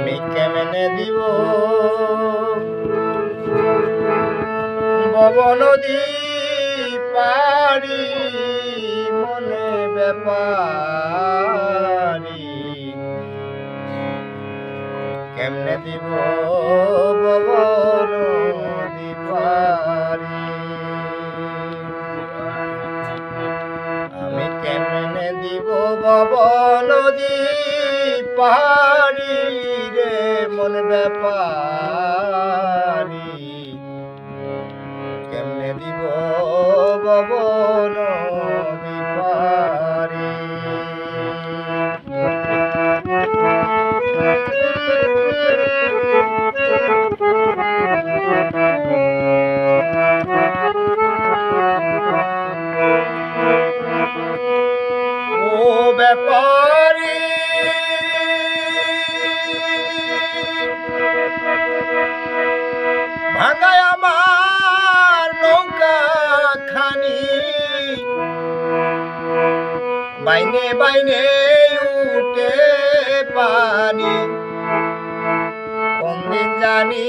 আমি কেমনে দিব? নদী পারি মনে ব্যাপারি। কেমনে দিব বব নদী পারি আমি কেমনে দিব বব নদী পাহাড়ি রে মন ব্যাপারি? কেমনে দিব বব বাইনে বাইনে উঠে পানি। কোনদিন জানি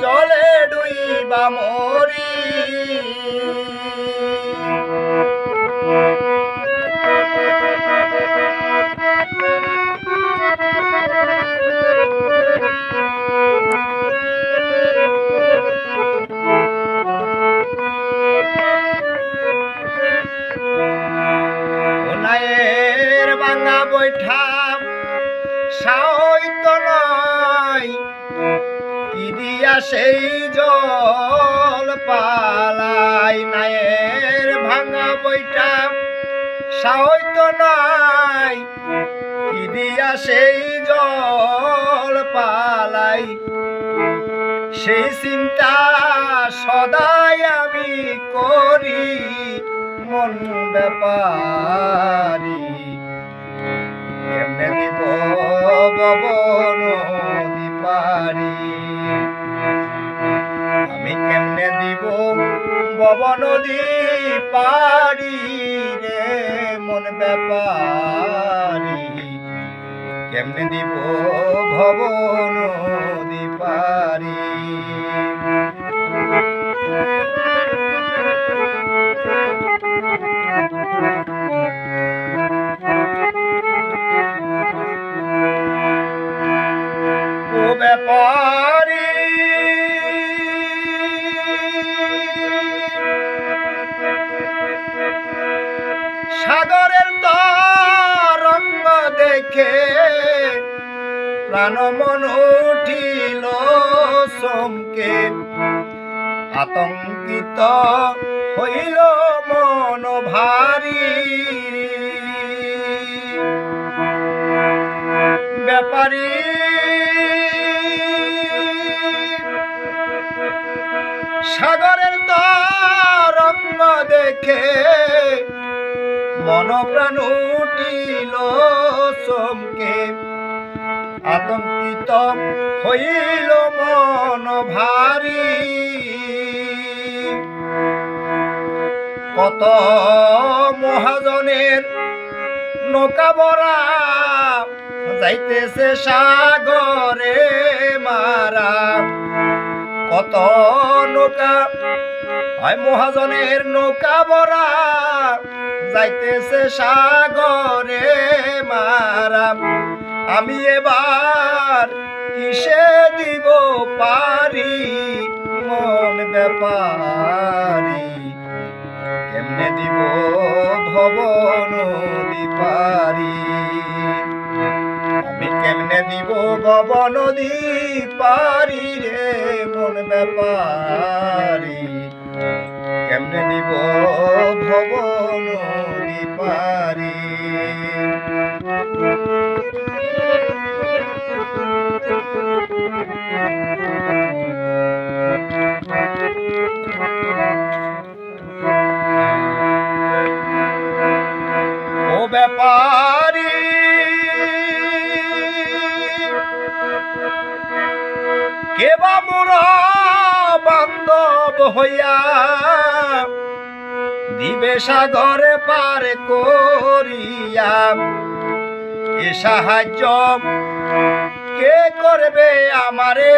জলে ডুইবা মরি। সাইত নয় কি দিয়া সেই জল পালাই, নায়ের ভাঙা বৈঠা সাইত নয় কি দিয়া সেই জল পালাই, সেই চিন্তা সদাই আমি করি, মন ব্যাপারি। ববন পারি আমি কেমনে দিব বব নদী পারি রে, মন ব্যাপারি? কেমনে দিব ভবন পারি ব্যাপারি। সাগরের তরঙ্গ দেখে প্রাণ মন উঠিল সমকে। আতঙ্কিত হইল মন ভারী। মন প্রাণ উঠিল সমকে আতঙ্কিত হইল মন ভারী। কত মহাজনের নৌকা বরা যাইতেছে সাগরে মারা। কত নৌকা? হয় মহাজনের নৌকা বরা যাইতেছে সাগরে মারা। আমি এবার কিসে দিব পারি? মন ব্যাপারি। কেমনে দিব দিব ভব নদী পারি রে মন ব্যাপারি। কেমনে দিব ভব নদী পারি ব্যাপারি হইয়া দিবে সাগরে পার করিয়া। এ সাহায্য কে করবে আমারে?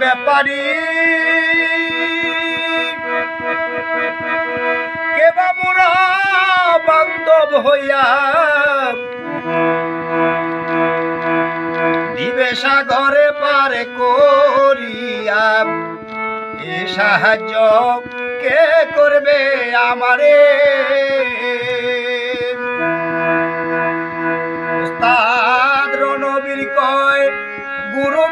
ব্যাপারী কেবা মোরা বান্ধব হইয়া দিবে সাগরে পারে করিয়া, এ সাহায্য কে করবে আমারে? রণবীর কয় গুরু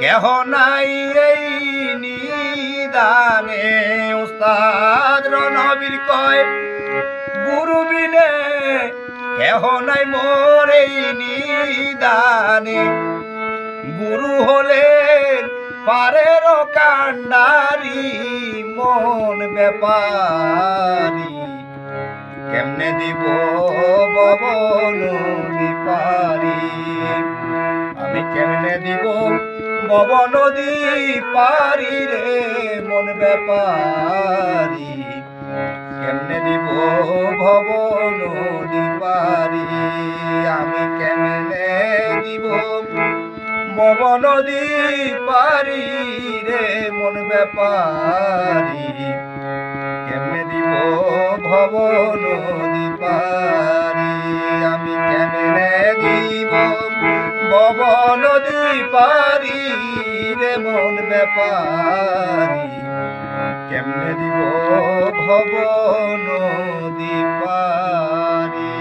কেহ নাই এই নিদানে? উস্তাদ রণবীর কয় কেহ নাই মোর নিদানে। গুরু হলেন পারের কান্ডারি মন ব্যাপারি। কেমনে দিব ববন পারি আমি কেমনে দিব বব নদী পারি রে, মন ব্যাপারি? কেমনে দিব ভব নদী পারি আমি কেমনে দিব বব নদী পারি রে মন ব্যাপারি? কেমনে দিব ভব নদী পারি আমি কেমনে দিব ভব নদী পারি রে মন ব্যাপারি? কেমনে দিব ভবন নদী পারি